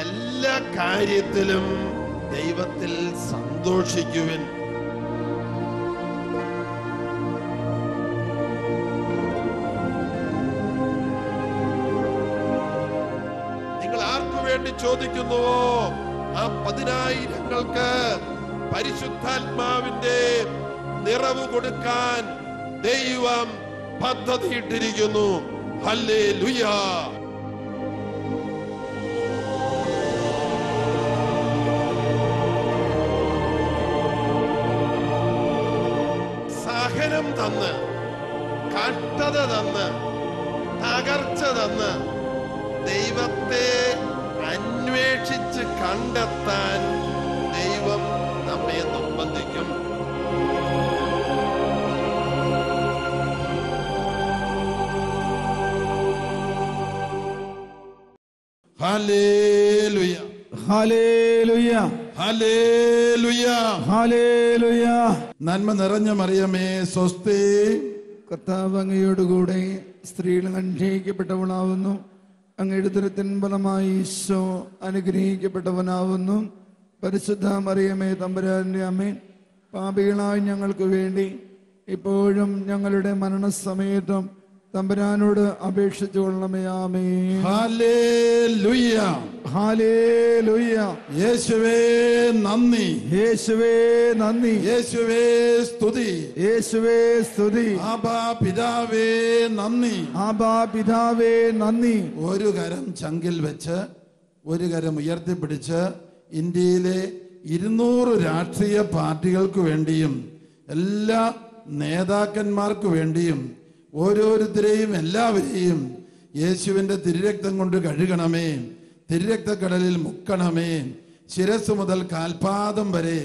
എല്ലാ കാര്യത്തിലും ദൈവത്തിൽ സന്തോഷിക്കുവിൻ. നിങ്ങൾ ആർക്കു വേണ്ടി ചോദിക്കുന്നുവോ? ആ പതിനായിരങ്ങൾക്ക് പരിശുദ്ധാത്മാവിന്റെ നിറവ് കൊടുക്കാൻ ദൈവം പദ്ധതിയിട്ടിരിക്കുന്നു. ഹല്ലേ ലുയാ തന്ന്. കഷ്ടത തന്ന്. തകർച്ച തന്ന്. ദൈവത്തെ അന്വേഷിച്ച് കണ്ടെത്താൻ ദൈവം നമ്മെ നിർബന്ധിക്കും. ഹല്ലേലൂയ. Hallelujah hallelujah. ഹാലേലുയ നന്മ നിറഞ്ഞ മറിയമേ സ്വസ്തി. കർത്താവ് അങ്ങയോടുകൂടെ സ്ത്രീകൾ അനുഗ്രഹിക്കപ്പെട്ടവളാവുന്നു. അങ്ങയുടെ ദുരത്തിൻ ഫലമായി ഈശോ അനുഗ്രഹിക്കപ്പെട്ടവനാവുന്നു. പരിശുദ്ധ മറിയമേ തമ്പുരാന്റെ അമ്മേ പാപികളായി ഞങ്ങൾക്ക് വേണ്ടി ഇപ്പോഴും ഞങ്ങളുടെ മരണസമയത്തും തമ്പുരാനോട് അപേക്ഷിച്ചു കൊള്ളണമേ ആമേ യേശുവേ നന്ദി. യേശുവേ നന്ദി. യേശുവേ സ്തുതി. യേശുവേ സ്തുതി. ആബാ പിതാവേ നന്ദി. ആബാ പിതാവേ നന്ദി. ഒരു കരം ചങ്കിൽ വെച്ച് ഒരു കരം ഉയർത്തിപ്പിടിച്ച് ഇന്ത്യയിലെ ഇരുന്നൂറ് രാഷ്ട്രീയ പാർട്ടികൾക്ക് വേണ്ടിയും എല്ലാ നേതാക്കന്മാർക്ക് വേണ്ടിയും ഓരോരുത്തരെയും എല്ലാവരെയും യേശുവിന്റെ തിരുരക്തം കൊണ്ട് കഴുകണമേ തിരുരക്തക്കടലിൽ മുക്കണമേ ശിരസ് മുതൽ കാൽപാദം വരെ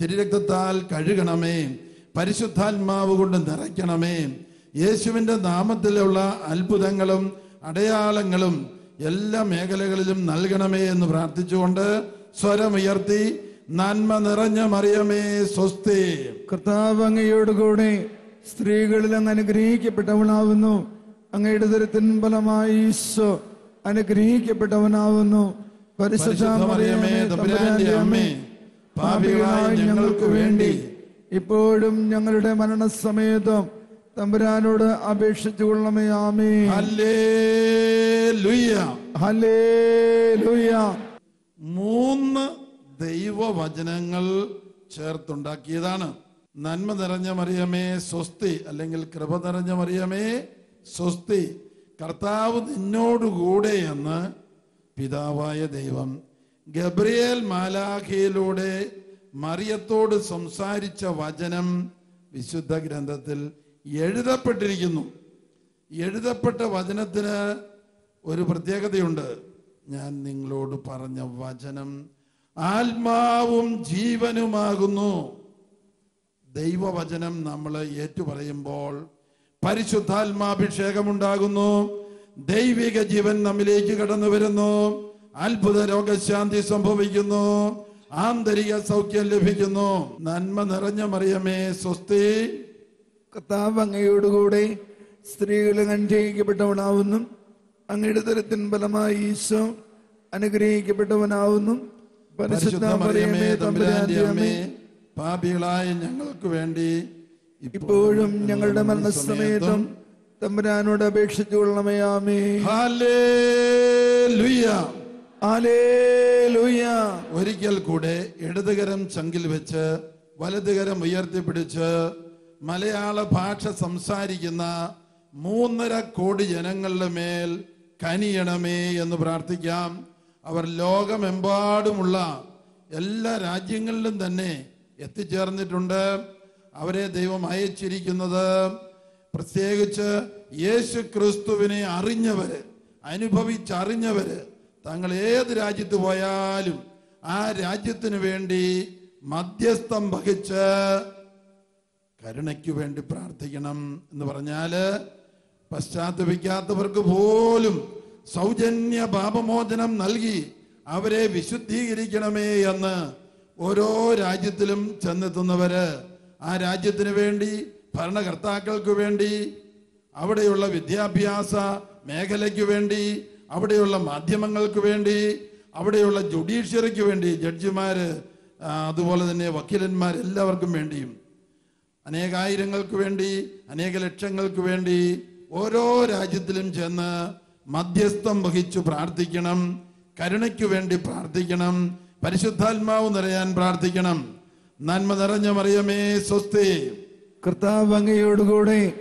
തിരുരക്തത്താൽ കഴുകണമേ പരിശുദ്ധാത്മാവ് കൊണ്ട് നിറയ്ക്കണമേ. യേശുവിന്റെ നാമത്തിലുള്ള അത്ഭുതങ്ങളും അടയാളങ്ങളും എല്ലാ മേഖലകളിലും നൽകണമേ എന്ന് പ്രാർത്ഥിച്ചുകൊണ്ട് സ്വരമുയർത്തി നന്മ നിറഞ്ഞ മറിയമേ സ്വസ്തി. കർത്താവ് അങ്ങയോടുകൂടെ സ്ത്രീകളിൽ അങ്ങ് അനുഗ്രഹിക്കപ്പെട്ടവനാവുന്നു. അങ്ങയുടെ ദുരത്തിൻ ഫലമായി ഈശോ അനുഗ്രഹിക്കപ്പെട്ടവനാവുന്നു. പാപികളായ ഞങ്ങൾക്ക് വേണ്ടി. ഇപ്പോഴും ഞങ്ങളുടെ മരണസമയത്തും തമ്പുരാനോട് അപേക്ഷിച്ചു കൊള്ളമേ ആമേ മൂന്ന് ദൈവവചനങ്ങൾ ചേർത്തുണ്ടാക്കിയതാണ്. നന്മ നിറഞ്ഞ മറിയമേ സ്വസ്തി. അല്ലെങ്കിൽ കൃപ നിറഞ്ഞ മറിയമേ സ്വസ്തി. കർത്താവ് നിന്നോടുകൂടെ എന്ന് പിതാവായ ദൈവം ഗബ്രിയേൽ മാലാഖയിലൂടെ മറിയത്തോട് സംസാരിച്ച വചനം വിശുദ്ധ ഗ്രന്ഥത്തിൽ എഴുതപ്പെട്ടിരിക്കുന്നു. എഴുതപ്പെട്ട വചനത്തിന് ഒരു പ്രത്യേകതയുണ്ട്. ഞാൻ നിങ്ങളോട് പറഞ്ഞ വചനം ആത്മാവും ജീവനുമാകുന്നു. ദൈവവചനം നമ്മൾ ഏറ്റുപറയുമ്പോൾ പരിശുദ്ധാത്മാഭിഷേകമുണ്ടാകുന്നു. ദൈവിക ജീവൻ നമ്മിലേക്ക് കടന്നു വരുന്നു. അത്ഭുത രോഗശാന്തി സംഭവിക്കുന്നു. ആന്തരിക സൗഖ്യം ലഭിക്കുന്നു. നന്മ നിറഞ്ഞ മറിയമേ സ്വസ്തി. കർത്താവ് അങ്ങയോടുകൂടെ സ്ത്രീകൾ അനുഗ്രഹിക്കപ്പെട്ടവനാവുന്നു. അങ്ങയുടെ തരത്തിൻ ഫലമായി ഈശോ അനുഗ്രഹിക്കപ്പെട്ടവനാവുന്നു. പരിശുദ്ധ മറിയമേ തമ്പുരാന്റെ അമ്മേ. പാപികളായ ഞങ്ങൾക്ക് വേണ്ടി ഇപ്പോഴും ഞങ്ങളുടെ മരണസമയത്തും തമ്പുരാനോട് അപേക്ഷിച്ചു കൊള്ളണമേ ആമേ ഒരിക്കൽ കൂടെ ഇടതുകരം ചങ്കിൽ വെച്ച് വലതുകരം ഉയർത്തിപ്പിടിച്ച് മലയാള ഭാഷ സംസാരിക്കുന്ന മൂന്നര കോടി ജനങ്ങളുടെ മേൽ കനിയണമേ എന്ന് പ്രാർത്ഥിക്കാം. അവർ ലോകമെമ്പാടുമുള്ള എല്ലാ രാജ്യങ്ങളിലും തന്നെ എത്തിച്ചേർന്നിട്ടുണ്ട്. അവരെ ദൈവം അയച്ചിരിക്കുന്നത് പ്രത്യേകിച്ച് യേശു ക്രിസ്തുവിനെ അറിഞ്ഞവര് അനുഭവിച്ചറിഞ്ഞവര് തങ്ങൾ ഏത് രാജ്യത്ത് പോയാലും ആ രാജ്യത്തിന് വേണ്ടി മധ്യസ്ഥം വഹിച്ച് കരുണയ്ക്ക് വേണ്ടി പ്രാർത്ഥിക്കണം എന്ന് പറഞ്ഞാൽ പശ്ചാത്തപിക്കാത്തവർക്ക് പോലും സൗജന്യ പാപമോചനം നൽകി അവരെ വിശുദ്ധീകരിക്കണമേ എന്ന് ഓരോ രാജ്യത്തിലും ചെന്നെത്തുന്നവര് ആ രാജ്യത്തിന് വേണ്ടി ഭരണകർത്താക്കൾക്ക് വേണ്ടി അവിടെയുള്ള വിദ്യാഭ്യാസ മേഖലയ്ക്ക് വേണ്ടി അവിടെയുള്ള മാധ്യമങ്ങൾക്ക് വേണ്ടി അവിടെയുള്ള ജുഡീഷ്യറിക്ക് വേണ്ടി ജഡ്ജിമാര് അതുപോലെ തന്നെ വക്കീലന്മാർ എല്ലാവർക്കും വേണ്ടിയും അനേകായിരങ്ങൾക്ക് വേണ്ടി അനേക ലക്ഷങ്ങൾക്ക് വേണ്ടി ഓരോ രാജ്യത്തിലും ചെന്ന് മധ്യസ്ഥം വഹിച്ചു പ്രാർത്ഥിക്കണം കരുണയ്ക്ക് വേണ്ടി പ്രാർത്ഥിക്കണം പരിശുദ്ധാത്മാവ് നിറയാൻ പ്രാർത്ഥിക്കണം. നന്മ നിറഞ്ഞ മറിയമേ സ്വസ്തി. കർത്താവ് അങ്ങയോടുകൂടെ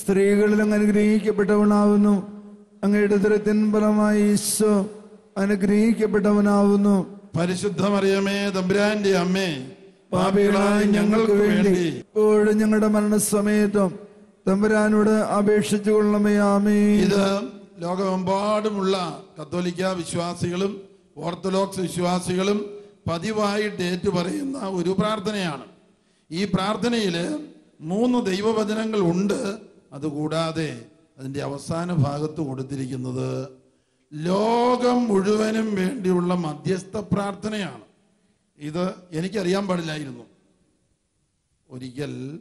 സ്ത്രീകളിൽ അങ്ങ് അനുഗ്രഹിക്കപ്പെട്ടവനാവുന്നു. അങ്ങയുടെ ദുരത്തിൻ ഫലമായി ഈശോ അനുഗ്രഹിക്കപ്പെട്ടവനാവുന്നു. പരിശുദ്ധ മറിയമേ തമ്പുരാന്റെ അമ്മേ പാപികളായ ഞങ്ങൾക്ക് വേണ്ടി ഇപ്പോഴും ഞങ്ങളുടെ മരണസമയത്തും തമ്പുരാനോട് അപേക്ഷിച്ചു കൊള്ളമേ ആമേ ഇത് ലോകമെമ്പാടുമുള്ള കത്തോലിക്ക വിശ്വാസികളും ഓർത്തഡോക്സ് വിശ്വാസികളും പതിവായിട്ട് ഏറ്റുപറയുന്ന ഒരു പ്രാർത്ഥനയാണ്. ഈ പ്രാർത്ഥനയിൽ മൂന്ന് ദൈവവചനങ്ങൾ ഉണ്ട്. അതുകൂടാതെ അതിന്റെ അവസാന ഭാഗത്ത് കൊടുത്തിരിക്കുന്നത് ലോകം മുഴുവനും വേണ്ടിയുള്ള മധ്യസ്ഥ പ്രാർത്ഥനയാണ്. ഇത് എനിക്കറിയാൻ പാടില്ലായിരുന്നു. ഒരിക്കൽ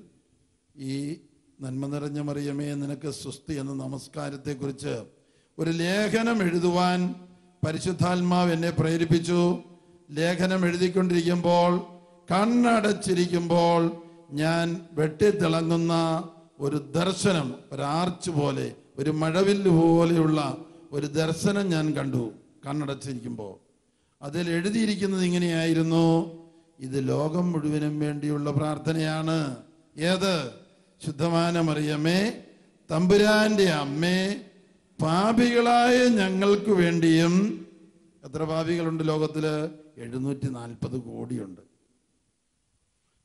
ഈ നന്മ നിറഞ്ഞ മറിയമേ നിനക്ക് സ്വസ്തി എന്ന നമസ്കാരത്തെക്കുറിച്ച് ഒരു ലേഖനം എഴുതുവാൻ പരിശുദ്ധാത്മാവ് എന്നെ പ്രേരിപ്പിച്ചു. ലേഖനം എഴുതിക്കൊണ്ടിരിക്കുമ്പോൾ കണ്ണടച്ചിരിക്കുമ്പോൾ ഞാൻ വെട്ടിത്തിളങ്ങുന്ന ഒരു ദർശനം ഒരു പോലെ ഒരു മഴവില്ല് പോലെയുള്ള ഒരു ദർശനം ഞാൻ കണ്ടു കണ്ണടച്ചിരിക്കുമ്പോൾ. അതിൽ എഴുതിയിരിക്കുന്നത് ഇങ്ങനെയായിരുന്നു. ഇത് ലോകം മുഴുവനും വേണ്ടിയുള്ള പ്രാർത്ഥനയാണ്. ഏത്? ശുദ്ധമാനമറിയമേ തമ്പുരാന്റെ അമ്മേ പാപികളായ ഞങ്ങൾക്ക് വേണ്ടിയും എത്ര പാപികളുണ്ട് ലോകത്തിൽ? എഴുന്നൂറ്റി നാൽപ്പത് കോടിയുണ്ട്.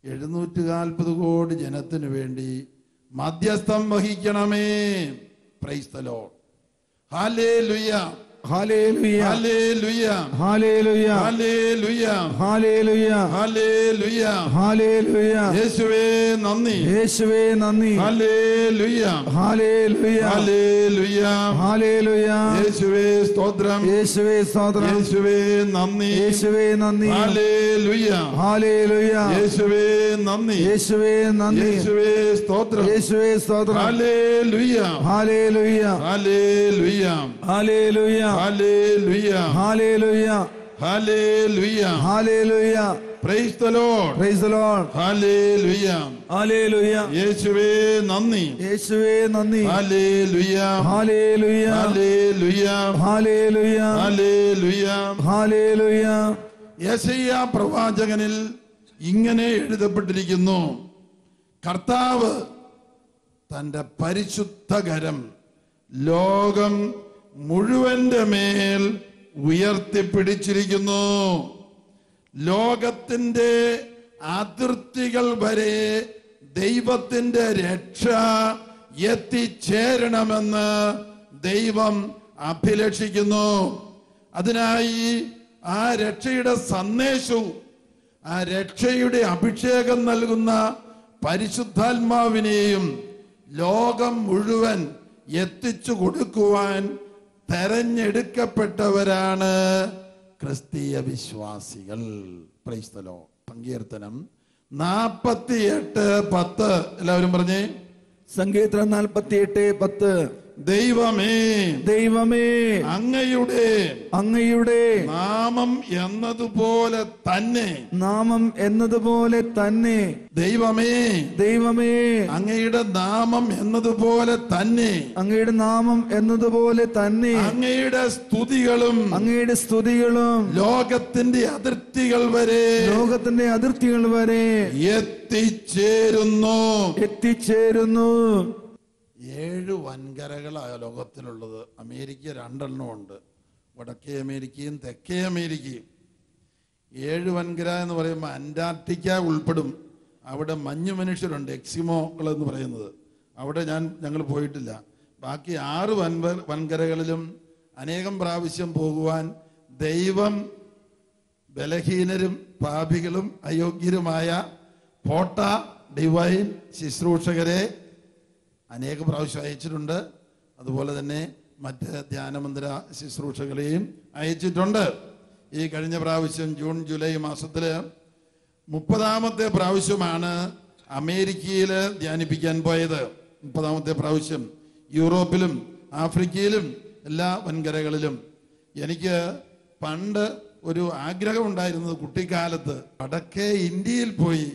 എഴുന്നൂറ്റി നാൽപ്പത് കോടി ജനത്തിന് വേണ്ടി മധ്യസ്ഥം വഹിക്കണമേ. പ്രൈസ്തലോ ഹാലേ ലുയ്യ ഹാലേലുയ ഹാലേലുയ ഹാലേലുയ ഹാലേലുയ യേശുവേ നന്ദി യേശുവേ നന്ദി ഹാലേലുയ ഹാലേലുയ യേശുവേ സ്തോത്രം യേശുവേ സ്തോത്രം യേശുവേ നന്ദി യേശുവേ നന്ദി ഹാലേലുയ യേശുവേ നന്ദി യേശുവേ നന്ദി യേശുവേ സ്തോത്രം യേശുവേ സ്തോത്രം ഹാലേ ലുയ്യ ഹാലേലുയ ഹാലേ hallelujah praise the lord praise the lord hallelujah hallelujah യേശുവേ നന്ദി യേശുവേ നന്ദി hallelujah hallelujah hallelujah hallelujah hallelujah യേശയ്യ പ്രവാചകനിൽ ഇങ്ങനെ എഴുതപ്പെട്ടിരിക്കുന്നു കർത്താവ് തന്റെ പരിശുദ്ധകരം ലോകം മുഴുവന്റെ മേൽ ഉയർത്തിപ്പിടിച്ചിരിക്കുന്നു. ലോകത്തിന്റെ അതിർത്തികൾ വരെ ദൈവത്തിന്റെ രക്ഷ എത്തിച്ചേരണമെന്ന് ദൈവം അഭിലഷിക്കുന്നു. അതിനായി ആ രക്ഷയുടെ സന്ദേശവും ആ രക്ഷയുടെ അഭിഷേകം നൽകുന്ന പരിശുദ്ധാത്മാവിനെയും ലോകം മുഴുവൻ എത്തിച്ചു കൊടുക്കുവാൻ തെരഞ്ഞെടുക്കപ്പെട്ടവരാണ് ക്രിസ്തീയ വിശ്വാസികൾ. പ്രൈസ്തലോ സങ്കീർത്തനം നാപ്പത്തിയെട്ട് പത്ത്. എല്ലാവരും പറഞ്ഞേ? സങ്കീർത്തനം നാൽപ്പത്തിയെട്ട് പത്ത്. ദൈവമേ. ദൈവമേ. അങ്ങയുടെ അങ്ങയുടെ നാമം എന്നതുപോലെ തന്നെ. നാമം എന്നതുപോലെ തന്നെ. ദൈവമേ. ദൈവമേ. അങ്ങയുടെ നാമം എന്നതുപോലെ തന്നെ. അങ്ങയുടെ നാമം എന്നതുപോലെ തന്നെ. അങ്ങയുടെ സ്തുതികളും അങ്ങയുടെ സ്തുതികളും ലോകത്തിന്റെ അതിർത്തികൾ വരെ ലോകത്തിന്റെ അതിർത്തികൾ വരെ എത്തിച്ചേരുന്നു. എത്തിച്ചേരുന്നു. ഏഴ് വൻകരകളാണ് ലോകത്തിലുള്ളത് അമേരിക്ക രണ്ടെണ്ണം ഉണ്ട്. വടക്കേ അമേരിക്കയും തെക്കേ അമേരിക്കയും. ഏഴ് വൻകര എന്ന് പറയുമ്പോൾ അന്റാർട്ടിക്ക ഉൾപ്പെടും. അവിടെ മഞ്ഞു മനുഷ്യരുണ്ട് എക്സിമോകൾ എന്ന് പറയുന്നത്. അവിടെ ഞാൻ ഞങ്ങൾ പോയിട്ടില്ല. ബാക്കി ആറ് വൻവ വൻകരകളിലും അനേകം പ്രാവശ്യം പോകുവാൻ ദൈവം ബലഹീനരും പാപികളും അയോഗ്യരുമായ പോട്ട ഡിവൈൻ ശുശ്രൂഷകരെ അനേക പ്രാവശ്യം അയച്ചിട്ടുണ്ട്. അതുപോലെ തന്നെ മറ്റ് ധ്യാനമന്ദിര ശുശ്രൂഷകളെയും അയച്ചിട്ടുണ്ട്. ഈ കഴിഞ്ഞ പ്രാവശ്യം ജൂൺ ജൂലൈ മാസത്തിൽ മുപ്പതാമത്തെ പ്രാവശ്യമാണ് അമേരിക്കയിൽ ധ്യാനിപ്പിക്കാൻ പോയത്. മുപ്പതാമത്തെ പ്രാവശ്യം യൂറോപ്പിലും ആഫ്രിക്കയിലും എല്ലാ വൻകരകളിലും. എനിക്ക് പണ്ട് ഒരു ആഗ്രഹമുണ്ടായിരുന്നത് കുട്ടിക്കാലത്ത് വടക്കേ ഇന്ത്യയിൽ പോയി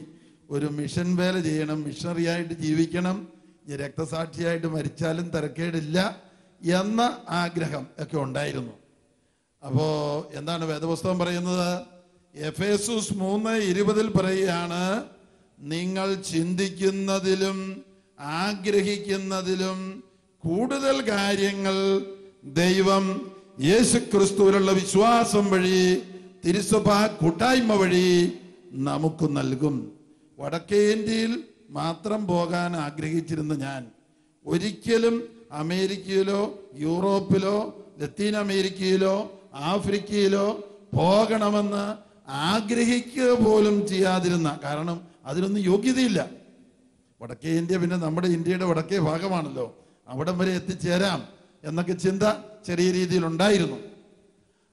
ഒരു മിഷൻ വേല ചെയ്യണം മിഷണറിയായിട്ട് ജീവിക്കണം രക്തസാക്ഷിയായിട്ട് മരിച്ചാലും തിരക്കേടില്ല എന്ന ആഗ്രഹം ഒക്കെ ഉണ്ടായിരുന്നു. അപ്പോ എന്താണ് വേദപുസ്തകം പറയുന്നത്? എഫേസൂസ് മൂന്ന് ഇരുപതിൽ പറയുകയാണ് നിങ്ങൾ ചിന്തിക്കുന്നതിലും ആഗ്രഹിക്കുന്നതിലും കൂടുതൽ കാര്യങ്ങൾ ദൈവം യേശു ക്രിസ്തുവിലുള്ള വിശ്വാസം വഴി തിരുസഭ കൂട്ടായ്മ വഴി നമുക്ക് നൽകും. വടക്കേ ഇന്ത്യയിൽ മാത്രം പോകാൻ ആഗ്രഹിച്ചിരുന്ന ഞാൻ ഒരിക്കലും അമേരിക്കയിലോ യൂറോപ്പിലോ ലത്തീൻ അമേരിക്കയിലോ ആഫ്രിക്കയിലോ പോകണമെന്ന് ആഗ്രഹിക്കുക പോലും ചെയ്യാതിരുന്ന കാരണം അതിനൊന്നും യോഗ്യതയില്ല. വടക്കേ ഇന്ത്യ പിന്നെ നമ്മുടെ ഇന്ത്യയുടെ വടക്കേ ഭാഗമാണല്ലോ. അവിടം വരെ എത്തിച്ചേരാം എന്നൊക്കെ ചിന്ത ചെറിയ രീതിയിൽ ഉണ്ടായിരുന്നു.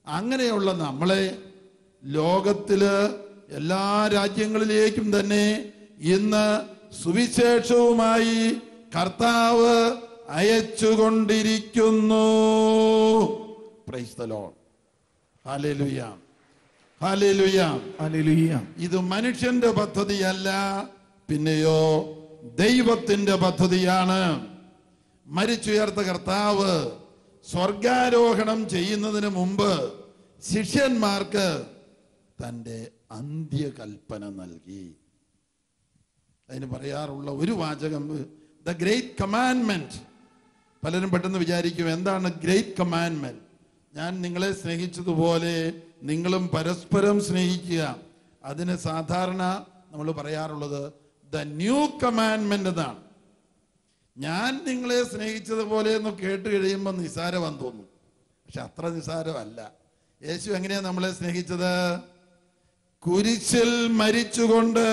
അങ്ങനെയുള്ള നമ്മളെ ലോകത്തിൽ എല്ലാ രാജ്യങ്ങളിലേക്കും തന്നെ ഇന്ന് സുവിശേഷവുമായി കർത്താവ് അയച്ചുകൊണ്ടിരിക്കുന്നു. ഇത് മനുഷ്യന്റെ പദ്ധതിയല്ല പിന്നെയോ ദൈവത്തിന്റെ പദ്ധതിയാണ്. മരിച്ചുയർത്ത കർത്താവ് സ്വർഗാരോഹണം ചെയ്യുന്നതിന് മുമ്പ് ശിഷ്യന്മാർക്ക് തന്റെ അന്ത്യകൽപ്പന നൽകി. അതിന് പറയാറുള്ള ഒരു വാചകം ദ ഗ്രേറ്റ് കമാൻമെന്റ് പലരും പെട്ടെന്ന് വിചാരിക്കും എന്താണ് ഗ്രേറ്റ് കമാൻമെന്റ് ഞാൻ നിങ്ങളെ സ്നേഹിച്ചതുപോലെ നിങ്ങളും പരസ്പരം സ്നേഹിക്കുക. അതിന് സാധാരണ നമ്മൾ പറയാറുള്ളത് ദ ന്യൂ കമാൻമെന്റ് എന്നാണ് ഞാൻ നിങ്ങളെ സ്നേഹിച്ചതുപോലെ എന്ന് കേട്ട് കഴിയുമ്പോൾ നിസാരമാണെന്ന് തോന്നും. പക്ഷെ അത്ര നിസാരമല്ല. യേശു എങ്ങനെയാ നമ്മളെ സ്നേഹിച്ചത്? കുരിശിൽ മരിച്ചുകൊണ്ട്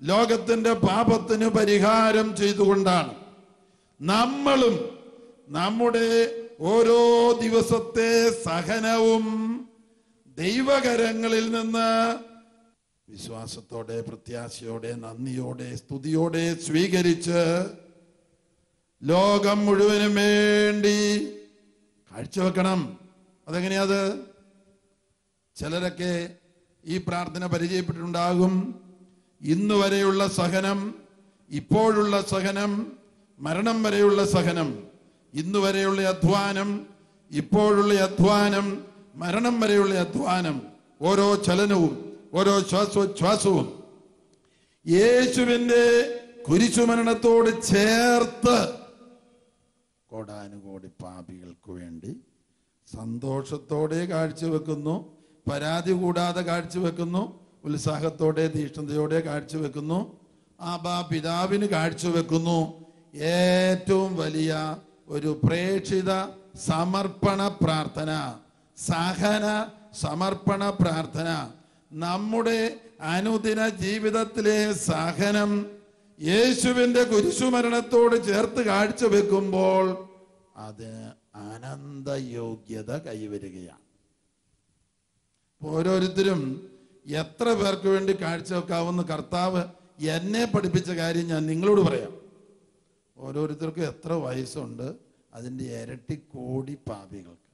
ലോകത്തിന്റെ പാപത്തിന് പരിഹാരം ചെയ്തുകൊണ്ടാണ് നമ്മളും നമ്മുടെ ഓരോ ദിവസത്തെ സഹനവും ദൈവകരങ്ങളിൽ നിന്ന് വിശ്വാസത്തോടെ പ്രത്യാശയോടെ നന്ദിയോടെ സ്തുതിയോടെ സ്വീകരിച്ച് ലോകം മുഴുവനും വേണ്ടി കാഴ്ചവെക്കണം അതെങ്ങനെയാത് ചിലരൊക്കെ ഈ പ്രാർത്ഥന പരിചയപ്പെട്ടിട്ടുണ്ടാകും. ഇന്ന് വരെയുള്ള സഹനം ഇപ്പോഴുള്ള സഹനം മരണം വരെയുള്ള സഹനം ഇന്ന് വരെയുള്ള അധ്വാനം ഇപ്പോഴുള്ള അധ്വാനം മരണം വരെയുള്ള അധ്വാനം ഓരോ ചലനവും ഓരോ ശ്വാസോച്ഛ്വാസവും. യേശുവിന്റെ കുരിശുമരണത്തോട് ചേർത്ത് കോടാനുകോടി പാപികൾക്ക് വേണ്ടി സന്തോഷത്തോടെ കാഴ്ചവെക്കുന്നു പരാതി കൂടാതെ കാഴ്ചവെക്കുന്നു ഉത്സാഹത്തോടെ തീഷ്ണതയോടെ കാഴ്ചവെക്കുന്നു. ആബാ പിതാവിന് കാഴ്ചവെക്കുന്നു. ഏറ്റവും വലിയ ഒരു പ്രേക്ഷിത സമർപ്പണ പ്രാർത്ഥന സഹന സമർപ്പണ പ്രാർത്ഥന. നമ്മുടെ അനുദിന ജീവിതത്തിലെ സഹനം യേശുവിന്റെ കുരിശുമരണത്തോട് ചേർത്ത് കാഴ്ചവെക്കുമ്പോൾ അത് അനന്തയോഗ്യത കൈവരികയാണ്. ഓരോരുത്തരും എത്ര പേർക്ക് വേണ്ടി കാഴ്ചവെക്കാവുന്ന കർത്താവ് എന്നെ പഠിപ്പിച്ച കാര്യം ഞാൻ നിങ്ങളോട് പറയാം. ഓരോരുത്തർക്കും എത്ര വയസ്സുണ്ട്? അതിന്റെ ഇരട്ടി കോടി പാപികൾക്ക്.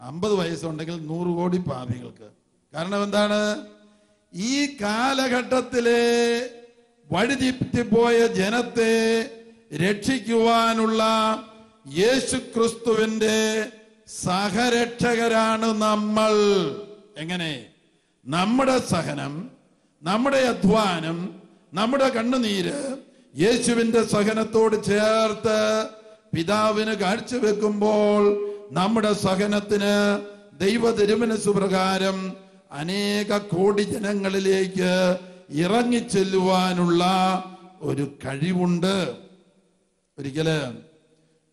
അമ്പത് വയസ്സുണ്ടെങ്കിൽ നൂറ് കോടി പാപികൾക്ക്. കാരണം എന്താണ്? ഈ കാലഘട്ടത്തിലെ വഴിതെറ്റിപ്പോയ ജനത്തെ രക്ഷിക്കുവാനുള്ള യേശുക്രിസ്തുവിന്റെ സഹരക്ഷകരാണ് നമ്മൾ. എങ്ങനെ? നമ്മുടെ സഹനം നമ്മുടെ അധ്വാനം നമ്മുടെ കണ്ണുനീര് യേശുവിന്റെ സഹനത്തോട് ചേർത്ത് പിതാവിന് കാഴ്ചവെക്കുമ്പോൾ നമ്മുടെ സഹനത്തിന് ദൈവ തിരുമനസ് പ്രകാരം അനേക കോടി ജനങ്ങളിലേക്ക് ഇറങ്ങിച്ചെല്ലുവാനുള്ള ഒരു കഴിവുണ്ട്. ഒരിക്കൽ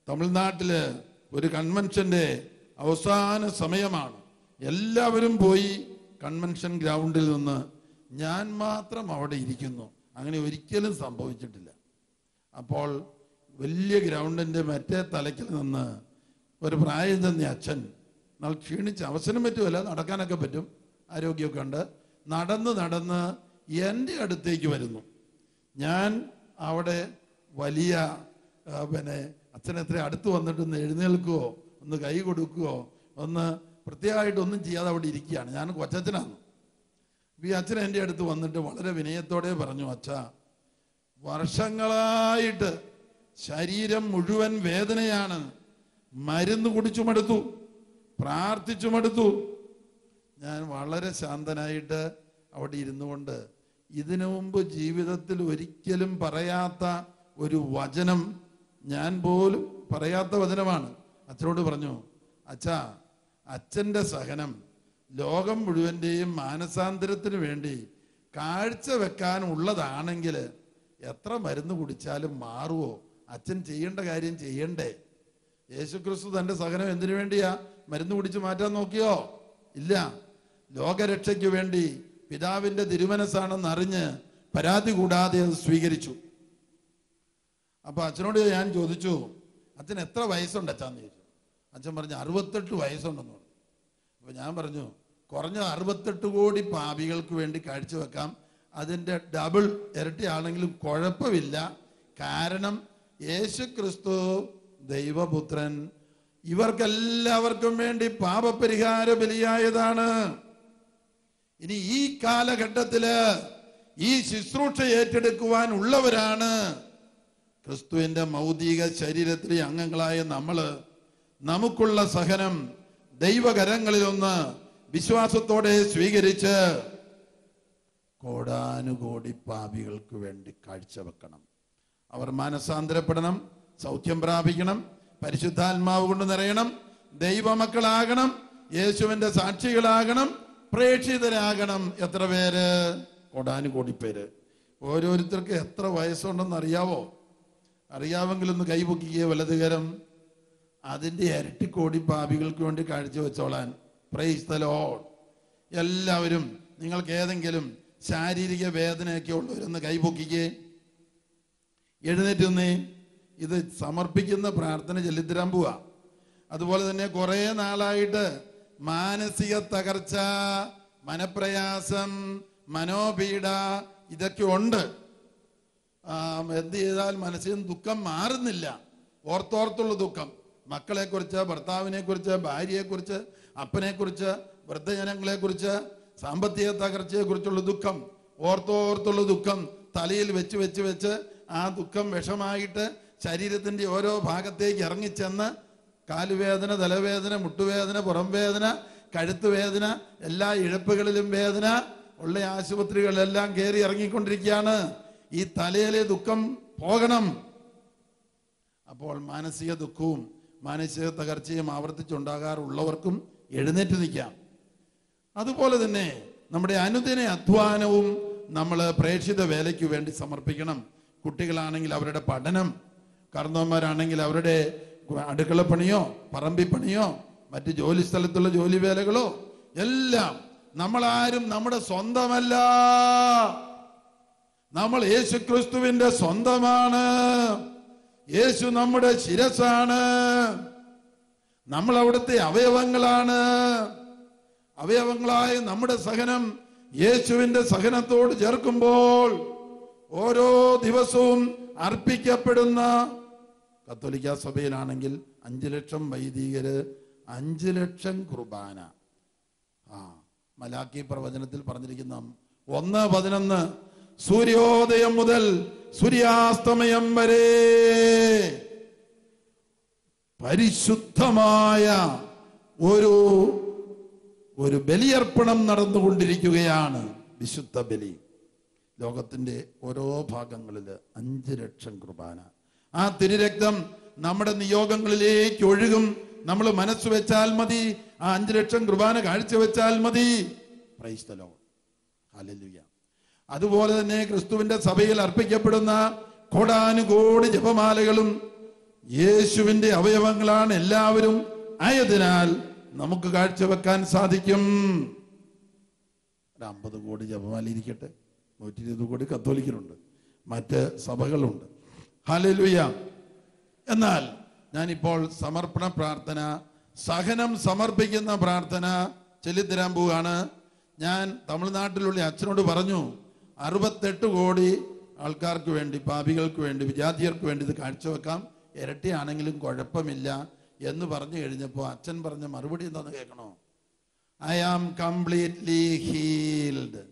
തമിഴ്നാട്ടിൽ ഒരു കൺവെൻഷന്റെ അവസാന സമയമാണ്. എല്ലാവരും പോയി കൺവെൻഷൻ ഗ്രൗണ്ടിൽ നിന്ന് ഞാൻ മാത്രം അവിടെ ഇരിക്കുന്നു. അങ്ങനെ ഒരിക്കലും സംഭവിച്ചിട്ടില്ല. അപ്പോൾ വലിയ ഗ്രൗണ്ടിന്റെ മറ്റേ തലയ്ക്കിൽ നിന്ന് ഒരു പ്രായം ചെന്ന അച്ഛൻ എന്നാൽ ക്ഷീണിച്ച് അവസരം പറ്റുമല്ല നടക്കാനൊക്കെ പറ്റും ആരോഗ്യമൊക്കെ ഉണ്ട്. നടന്ന് നടന്ന് എന്റെ അടുത്തേക്ക് വരുന്നു. ഞാൻ അവിടെ വലിയ പിന്നെ അച്ഛനെത്ര അടുത്ത് വന്നിട്ടൊന്ന് എഴുന്നേൽക്കുവോ ഒന്ന് കൈ കൊടുക്കുവോ ഒന്ന് പ്രത്യേകമായിട്ട് ഒന്നും ചെയ്യാതെ അവിടെ ഇരിക്കുകയാണ്. ഞാൻ കൊച്ചച്ഛനാണ്. ഈ അച്ഛൻ എന്റെ അടുത്ത് വന്നിട്ട് വളരെ വിനയത്തോടെ പറഞ്ഞു അച്ഛ വർഷങ്ങളായിട്ട് ശരീരം മുഴുവൻ വേദനയാണ്. മരുന്ന് കുടിച്ചുമെടുത്തു പ്രാർത്ഥിച്ചുമെടുത്തു. പ്രാർത്ഥിച്ചു മടുത്തു ഞാൻ വളരെ ശാന്തനായിട്ട് അവിടെ ഇരുന്നു കൊണ്ട് ഇതിനു മുമ്പ് ജീവിതത്തിൽ ഒരിക്കലും പറയാത്ത ഒരു വചനം ഞാൻ പോലും പറയാത്ത വചനമാണ്. അച്ഛനോട് പറഞ്ഞു അച്ഛാ അച്ഛന്റെ സഹനം ലോകം മുഴുവന്റെയും മാനസാന്തരത്തിന് വേണ്ടി കാഴ്ച വെക്കാനുള്ളതാണെങ്കിൽ എത്ര മരുന്ന് കുടിച്ചാലും മാറുമോ അച്ഛൻ ചെയ്യേണ്ട കാര്യം ചെയ്യണ്ടേ? യേശുക്രിസ്തു തന്റെ സഹനം എന്തിനു വേണ്ടിയാ? മരുന്ന് കുടിച്ച് മാറ്റാൻ നോക്കിയോ? ഇല്ല. ലോകരക്ഷയ്ക്ക് വേണ്ടി പിതാവിന്റെ തിരുമനസ്സാണെന്ന് അറിഞ്ഞ് പരാതി കൂടാതെ അത് സ്വീകരിച്ചു. അപ്പൊ അച്ഛനോട് ഞാൻ ചോദിച്ചു അച്ഛൻ എത്ര വയസ്സുണ്ട്? അച്ഛാന്ന് ചോദിച്ചു. അച്ഛൻ പറഞ്ഞു അറുപത്തെട്ട് വയസ്സുണ്ടെന്ന് അപ്പൊ ഞാൻ പറഞ്ഞു കുറഞ്ഞ അറുപത്തെട്ട് കോടി പാപികൾക്ക് വേണ്ടി കാഴ്ചവെക്കാം അതിന്റെ ഡബിൾ ഇരട്ടിയാണെങ്കിലും കുഴപ്പമില്ല. കാരണം യേശു ക്രിസ്തു ദൈവപുത്രൻ. ഇവർക്കെല്ലാവർക്കും വേണ്ടി പാപപരിഹാര ബലിയായതാണ്. ഇനി ഈ കാലഘട്ടത്തിൽ ഈ ശുശ്രൂഷ ഏറ്റെടുക്കുവാൻ ഉള്ളവരാണ് ക്രിസ്തുവിന്റെ മൗതിക ശരീരത്തിലെ അംഗങ്ങളായ നമ്മൾ. നമുക്കുള്ള സഹനം ദൈവകരങ്ങളിലൊന്ന് വിശ്വാസത്തോടെ സ്വീകരിച്ച് കോടാനുകോടി പാപികൾക്ക് വേണ്ടി കാഴ്ചവെക്കണം അവർ മാനസാന്തരപ്പെടണം സൗഖ്യം പ്രാപിക്കണം പരിശുദ്ധാത്മാവ് കൊണ്ട് നിറയണം ദൈവമക്കളാകണം യേശുവിന്റെ സാക്ഷികളാകണം പ്രേക്ഷിതരാകണം. എത്ര പേര്? കോടാനുകോടി പേര്. ഓരോരുത്തർക്ക് എത്ര വയസ്സുണ്ടെന്ന് അറിയാവോ അറിയാമെങ്കിൽ ഒന്ന് കൈപൊക്കിയേ വലതുകരം. അതിന്റെ ഇരട്ടി കോടി പാപികൾക്ക് വേണ്ടി കാഴ്ചവെച്ചോളാൻ പ്രൈസ് ദ ലോർഡ് എല്ലാവരും നിങ്ങൾക്ക് ഏതെങ്കിലും ശാരീരിക വേദനയൊക്കെ ഉള്ളവരൊന്ന് കൈപൊക്കിക്കേ. എഴുന്നേറ്റ് ഇത് സമർപ്പിക്കുന്ന പ്രാർത്ഥന ചെല്ലിത്തരാൻ പോവാ. അതുപോലെ തന്നെ കുറേ നാളായിട്ട് മാനസിക തകർച്ച മനപ്രയാസം മനോപീഡ ഇതൊക്കെ ഉണ്ട്. എന്ത് ചെയ്താൽ മനസ്സിൽ ദുഃഖം മാറുന്നില്ല. ഓർത്തോർത്തുള്ള ദുഃഖം. മക്കളെ കുറിച്ച് ഭർത്താവിനെ കുറിച്ച് ഭാര്യയെ കുറിച്ച് അപ്പനെ കുറിച്ച് വൃദ്ധജനങ്ങളെ കുറിച്ച് സാമ്പത്തിക തകർച്ചയെ കുറിച്ചുള്ള ദുഃഖം ഓർത്തോർത്തുള്ള ദുഃഖം തലയിൽ വെച്ച് വെച്ച് വെച്ച് ആ ദുഃഖം വിഷമായിട്ട് ശരീരത്തിന്റെ ഓരോ ഭാഗത്തേക്ക് ഇറങ്ങിച്ചെന്ന് കാലുവേദന തലവേദന മുട്ടുവേദന പുറം വേദന കഴുത്ത് വേദന എല്ലാ ഇഴപ്പുകളിലും വേദന ഉള്ള ആശുപത്രികളിലെല്ലാം കയറി ഇറങ്ങിക്കൊണ്ടിരിക്കുകയാണ്. ഈ തലയിലെ ദുഃഖം പോകണം. അപ്പോൾ മാനസിക ദുഃഖവും മാനസിക തകർച്ചയും ആവർത്തിച്ചുണ്ടാകാറുള്ളവർക്കും എഴുന്നേറ്റ് നിൽക്കാം. അതുപോലെ തന്നെ നമ്മുടെ അനുദിന അധ്വാനവും നമ്മൾ പ്രേക്ഷിത വേലയ്ക്ക് വേണ്ടി സമർപ്പിക്കണം. കുട്ടികളാണെങ്കിൽ അവരുടെ പഠനം കാരണവന്മാരാണെങ്കിൽ അവരുടെ അടുക്കളപ്പണിയോ പറമ്പിപ്പണിയോ മറ്റ് ജോലി സ്ഥലത്തുള്ള ജോലി വേലകളോ എല്ലാം നമ്മളാരും നമ്മുടെ സ്വന്തമല്ല. നമ്മൾ യേശുക്രിസ്തുവിന്റെ സ്വന്തമാണ്. യേശു നമ്മുടെ ശിരസാണ് നമ്മൾ അവിടുത്തെ അവയവങ്ങളാണ്. അവയവങ്ങളായ നമ്മുടെ സഹനം യേശുവിന്റെ സഹനത്തോട് ചേർക്കുമ്പോൾ ഓരോ ദിവസവും അർപ്പിക്കപ്പെടുന്ന കത്തോലിക്ക സഭയിലാണെങ്കിൽ അഞ്ചു ലക്ഷം വൈദികര് അഞ്ചു ലക്ഷം കുർബാന. ആ മലാക്കി പ്രവചനത്തിൽ പറഞ്ഞിരിക്കുന്ന ഒന്ന് പതിനൊന്ന് സൂര്യോദയം മുതൽ സൂര്യാസ്തമയം വരെ പരിശുദ്ധമായ ഒരു ഒരു ബലിയർപ്പണം നടന്നുകൊണ്ടിരിക്കുകയാണ് വിശുദ്ധ ബലി. ലോകത്തിന്റെ ഓരോ ഭാഗങ്ങളിൽ അഞ്ച് ലക്ഷം കുർബാന. ആ തിരുരക്തം നമ്മുടെ നിയോഗങ്ങളിലേക്ക് ഒഴുകും. നമ്മൾ മനസ്സ് വെച്ചാൽ മതി. ആ അഞ്ച് ലക്ഷം കുർബാന കാഴ്ചവെച്ചാൽ മതി. പ്രൈസ്തലോ ദ ഹല്ലേലൂയ. അതുപോലെ തന്നെ ക്രിസ്തുവിന്റെ സഭയിൽ അർപ്പിക്കപ്പെടുന്ന കോടാനുകോടി ജപമാലകളും യേശുവിന്റെ അവയവങ്ങളാണ് എല്ലാവരും ആയതിനാൽ നമുക്ക് കാഴ്ചവെക്കാൻ സാധിക്കും. ഒരു അമ്പത് കോടി ജപമാല ഇരിക്കട്ടെ. നൂറ്റി ഇരുപത് കോടി കത്തോലിക്കലുണ്ട് മറ്റ് സഭകളുണ്ട്. ഹലലുയ എന്നാൽ ഞാനിപ്പോൾ സമർപ്പണ പ്രാർത്ഥന സഹനം സമർപ്പിക്കുന്ന പ്രാർത്ഥന ചൊല്ലിത്തരാൻ പോവുകയാണ്. ഞാൻ തമിഴ്നാട്ടിലുള്ള അച്ഛനോട് പറഞ്ഞു അറുപത്തെട്ട് കോടി ആൾക്കാർക്ക് വേണ്ടി പാപികൾക്ക് വേണ്ടി വിജാതിയർക്ക് വേണ്ടി ഇത് കാഴ്ചവെക്കാം. ഇരട്ടിയാണെങ്കിലും കുഴപ്പമില്ല എന്ന് പറഞ്ഞു കഴിഞ്ഞപ്പോൾ അച്ഛൻ പറഞ്ഞ മറുപടി എന്താന്ന് കേൾക്കണോ? ഐ ആം കംപ്ലീറ്റ്ലി ഹീൽഡ്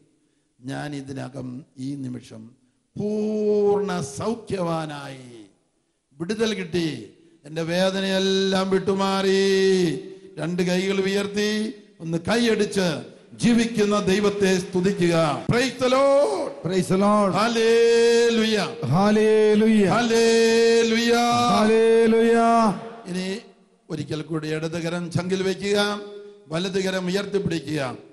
ഞാൻ ഇതിനകം ഈ നിമിഷം പൂർണ സൗഖ്യവാനായി. വിടുതൽ കിട്ടി. എന്റെ വേദനയെല്ലാം വിട്ടുമാറി. രണ്ട് കൈകൾ ഉയർത്തി ഒന്ന് കൈയടിച്ച് ജീവിക്കുന്ന ദൈവത്തെ സ്തുതിക്കുക. ഇനി ഒരിക്കൽ കൂടി ഇടതുകരം ചങ്കിൽ വയ്ക്കുക. വലതുകരം ഉയർത്തിപ്പിടിക്കുക.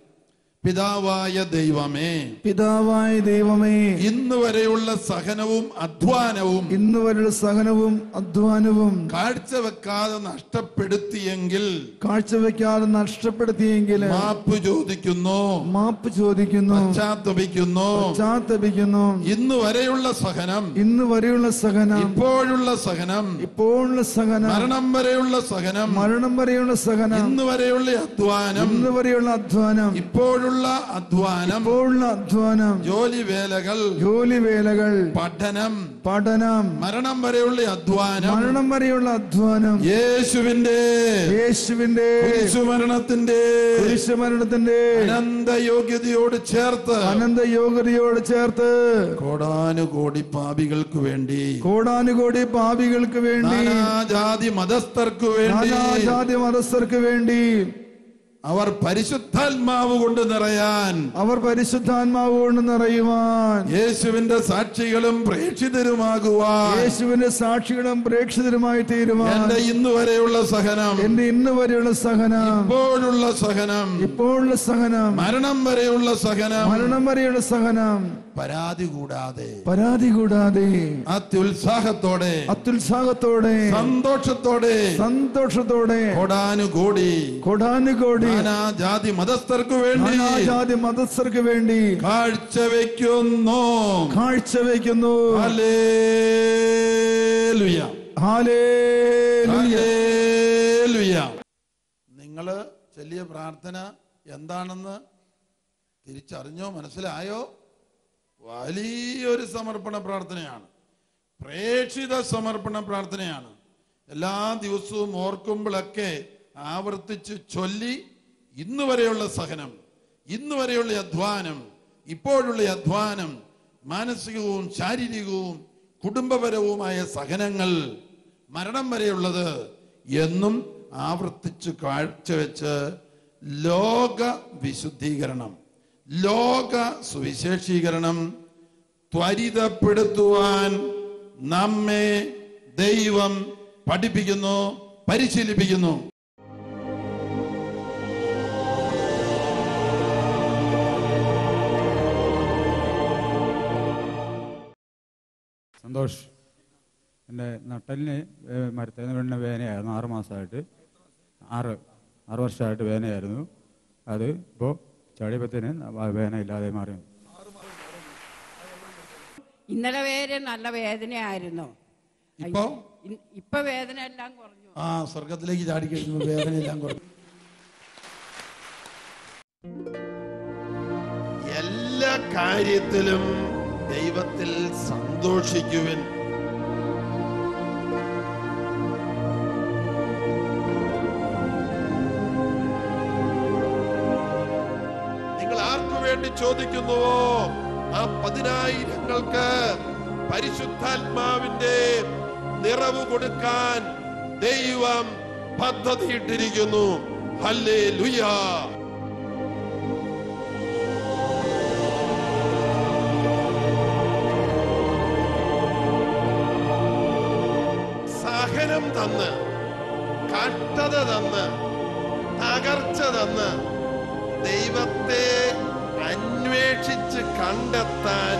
പിതാവായ ദൈവമേ. പിതാവായ ദൈവമേ. ഇന്ന് വരെയുള്ള സഹനവും അധ്വാനവും ഇന്ന് വരെയുള്ള സഹനവും അധ്വാനവും കാഴ്ചവെക്കാതെ നഷ്ടപ്പെടുത്തിയെങ്കിൽ കാഴ്ചവെക്കാതെ നഷ്ടപ്പെടുത്തിയെങ്കിൽ മാപ്പ് ചോദിക്കുന്നു. മാപ്പ് ചോദിക്കുന്നു. പശ്ചാത്തപിക്കുന്നു. പശ്ചാത്തപിക്കുന്നു. ഇന്ന് വരെയുള്ള സഹനം. ഇന്ന് വരെയുള്ള സഹനം. ഇപ്പോഴുള്ള സഹനം. ഇപ്പോഴുള്ള സഹനം. മരണം വരെയുള്ള സഹനം. മരണം വരെയുള്ള സഹനം. ഇന്ന് വരെയുള്ള അധ്വാനം. ഇന്ന് വരെയുള്ള അധ്വാനം. ഇപ്പോഴുള്ള അധ്വാനം ഇപ്പോഴുള്ള അധ്വാനം ജോലി വേലകൾ ജോലി വേലകൾ പഠനം പഠനം മരണം വരെയുള്ള അധ്വാനം മരണം വരെയുള്ള അധ്വാനം യേശുവിന്റെ യേശുവിന്റെ കുരിശുമരണത്തിന്റെ കുരിശുമരണത്തിന്റെ അനന്ത യോഗ്യതയോട് ചേർത്ത് അനന്ത യോഗ്യതയോട് ചേർത്ത് കോടാനുകോടി പാപികൾക്ക് വേണ്ടി കോടാനുകോടി പാപികൾക്ക് വേണ്ടി ജാതി മതസ്ഥർക്ക് വേണ്ടി ജാതി മതസ്ഥർക്ക് വേണ്ടി അവർ പരിശുദ്ധാത്മാവ് കൊണ്ട് നിറയാൻ. അവർ പരിശുദ്ധാത്മാവ് കൊണ്ട് നിറയുവാൻ. യേശുവിന്റെ സാക്ഷികളും പ്രേക്ഷിതരുമാകുവാൻ. യേശുവിന്റെ സാക്ഷികളും പ്രേക്ഷിതരുമായി തീരുവാൻ. എന്റെ ഇന്ന് വരെയുള്ള സഹനം. എന്റെ ഇന്ന് വരെയുള്ള സഹനം. ഇപ്പോഴുള്ള സഹനം. ഇപ്പോഴുള്ള സഹനം. മരണം വരെയുള്ള സഹനം. മരണം വരെയുള്ള സഹനം. പരാതി കൂടാതെ പരാതി കൂടാതെ അത്യുത്സാഹത്തോടെ അത്യുത്സാഹത്തോടെ സന്തോഷത്തോടെ സന്തോഷത്തോടെ കൊടാനുകൂടി കൊടാനുകൂടി നാനാജാതി മതസ്ഥർക്ക് വേണ്ടി നാനാജാതി മതസ്ഥർക്ക് വേണ്ടി കാഴ്ചവെക്കുന്നു. കാഴ്ചവെക്കുന്നു. നിങ്ങൾ ചൊല്ലിയ പ്രാർത്ഥന എന്താണെന്ന് തിരിച്ചറിഞ്ഞോ മനസ്സിലായോ? വലിയൊരു സമർപ്പണ പ്രാർത്ഥനയാണ്. പ്രേക്ഷിത സമർപ്പണ പ്രാർത്ഥനയാണ്. എല്ലാ ദിവസവും ഓർക്കുമ്പോഴൊക്കെ ആവർത്തിച്ച് ചൊല്ലി ഇന്ന് വരെയുള്ള സഹനം ഇന്ന് വരെയുള്ള അധ്വാനം ഇപ്പോഴുള്ള അധ്വാനം മാനസികവും ശാരീരികവും കുടുംബപരവുമായ സഹനങ്ങൾ മരണം വരെയുള്ളത് എന്നും ആവർത്തിച്ച് കാഴ്ചവെച്ച് ലോക വിശുദ്ധീകരണം. ലോക സുവിശേഷീകരണം ത്വരിതപ്പെടുത്തുവാൻ നമ്മെ ദൈവം പഠിപ്പിക്കുന്നു പരിശീലിപ്പിക്കുന്നു. സന്തോഷ് എന്റെ നട്ടലിന് മരത്തേന്ന് വീണ വേനയായിരുന്നു ആറ് മാസമായിട്ട്. ആറ് ആറ് വർഷമായിട്ട് വേനയായിരുന്നു. അത് ഇപ്പോൾ ചടിയപ്പത്തിന് വേദന ഇല്ലാതെ മാറി ഇന്നലെ വരെ നല്ല വേദനയായിരുന്നു. ഇപ്പോ? ഇപ്പൊ വേദന എല്ലാം കുറഞ്ഞു. ആ സ്വർഗത്തിലേക്ക് ചാടി വേദന എല്ലാം കുറഞ്ഞു. എല്ലാ കാര്യത്തിലും ദൈവത്തിൽ സന്തോഷിക്കുവിൻ. വേണ്ടി ചോദിക്കുന്നുവോ ആ പതിനായിരങ്ങൾക്ക് പരിശുദ്ധാത്മാവിന്റെ നിറവ് കൊടുക്കാൻ ദൈവം പദ്ധതിയിട്ടിരിക്കുന്നു. സഹനം തന്ന് കട്ടത തന്ന് തകർച്ച തന്ന് ദൈവത്തെ അന്വേഷിച്ച് കണ്ടെത്താൻ